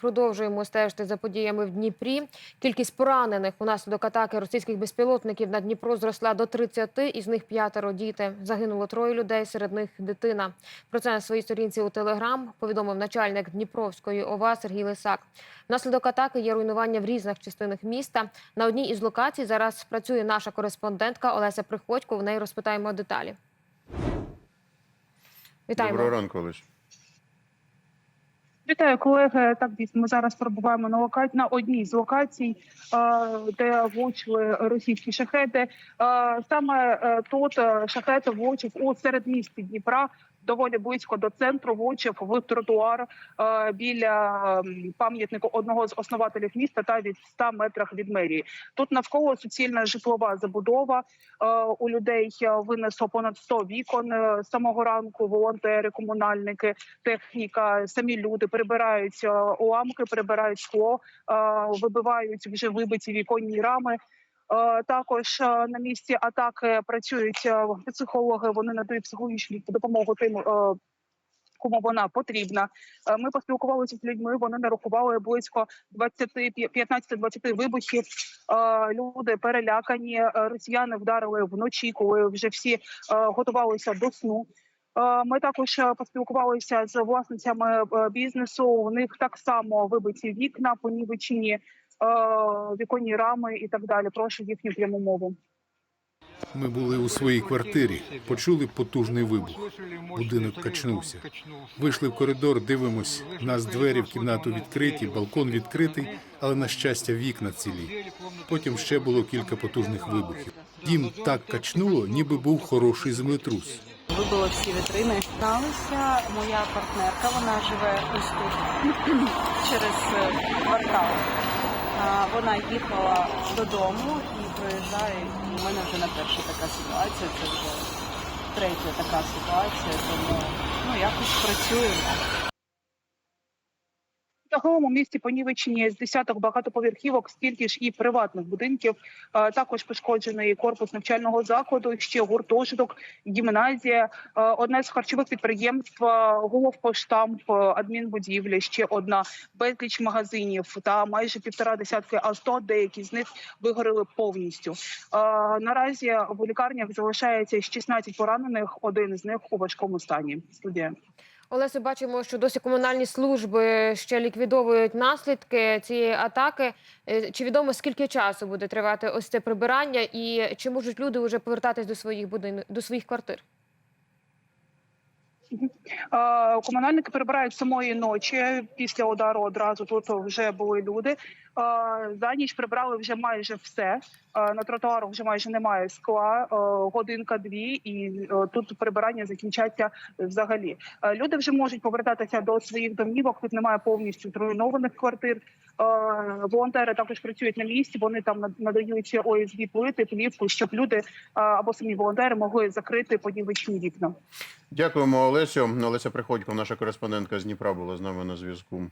Продовжуємо стежити за подіями в Дніпрі. Кількість поранених унаслідок атаки російських безпілотників на Дніпро зросла до 30, із них п'ятеро діти. Загинуло троє людей, серед них дитина. Про це на своїй сторінці у Телеграм повідомив начальник Дніпровської ОВА Сергій Лисак. Внаслідок атаки є руйнування в різних частинах міста. На одній із локацій зараз працює наша кореспондентка Олеся Приходько. В неї розпитаємо деталі. Вітаємо. Доброго ранку, Олесь. Вітаю, колеги. Так дійсно ми зараз перебуваємо на лока... на одній з локацій, е, де влучили російські шахеди. Е, Саме е, тут шахети влучив у середмісті Дніпра. Доволі близько до центру влучив в тротуар е, біля пам'ятнику одного з основателів міста та від 100 метрах від мерії. Тут навколо суцільна житлова забудова. Е, У людей е, винесло понад 100 вікон з самого ранку. Волонтери, комунальники техніка, самі люди прибирають уламки, прибирають скло, вибивають вже вибиті віконні рами. Е, Також е, на місці атаки працюють е, психологи. Вони надають психологічну допомогу тим. Кому вона потрібна, ми поспілкувалися з людьми. Вони нарахували близько 20, 15-20 вибухів. Люди перелякані. Росіяни вдарили вночі, коли вже всі готувалися до сну. Ми також поспілкувалися з власницями бізнесу. У них так само вибиті вікна, понівечені віконні рами і так далі. Прошу їхню пряму мову. Ми були у своїй квартирі, почули потужний вибух. Будинок качнувся. Вийшли в коридор, дивимось. У нас двері в кімнату відкриті, балкон відкритий, але на щастя вікна цілі. Потім ще було кілька потужних вибухів. Дім так качнуло, ніби був хороший землетрус. Вибило всі вітрини. Зналася моя партнерка, вона живе ось тут через е, квартал. Вона їхала додому і проїжджає. І в мене вже не перша така ситуація. Це вже третя така ситуація. Тому ну якось працюємо. Загалом місті понівечені з десяток багатоповерхівок, стільки ж і приватних будинків. Також пошкоджений корпус навчального закладу, ще гуртожиток, гімназія, одне з харчових підприємств, головпоштамп, адмінбудівля, ще одна безліч магазинів та майже півтора десятки авто. Деякі з них вигоріли повністю. Наразі в лікарнях залишається 16 поранених. Один з них у важкому стані. Студія. Олесю, бачимо, що досі комунальні служби ще ліквідовують наслідки цієї атаки. Е, Чи відомо скільки часу буде тривати ось це прибирання, і чи можуть люди вже повертатись до своїх будин... до своїх квартир? Е, Комунальники прибирають самої ночі після удару. Одразу тут вже були люди. Е, За ніч прибрали вже майже все. Е, На тротуару вже майже немає скла. е, Годинка дві, і тут прибирання закінчаться взагалі. Люди вже можуть повертатися до своїх домівок. Тут немає повністю зруйнованих квартир. Волонтери також працюють на місці. Вони там над- надають ОСБ плити, плівку, щоб люди або самі волонтери могли закрити понівечні вікна. Дякуємо, Олесю. Олеся Приходько, наша кореспондентка з Дніпра, була з нами на зв'язку.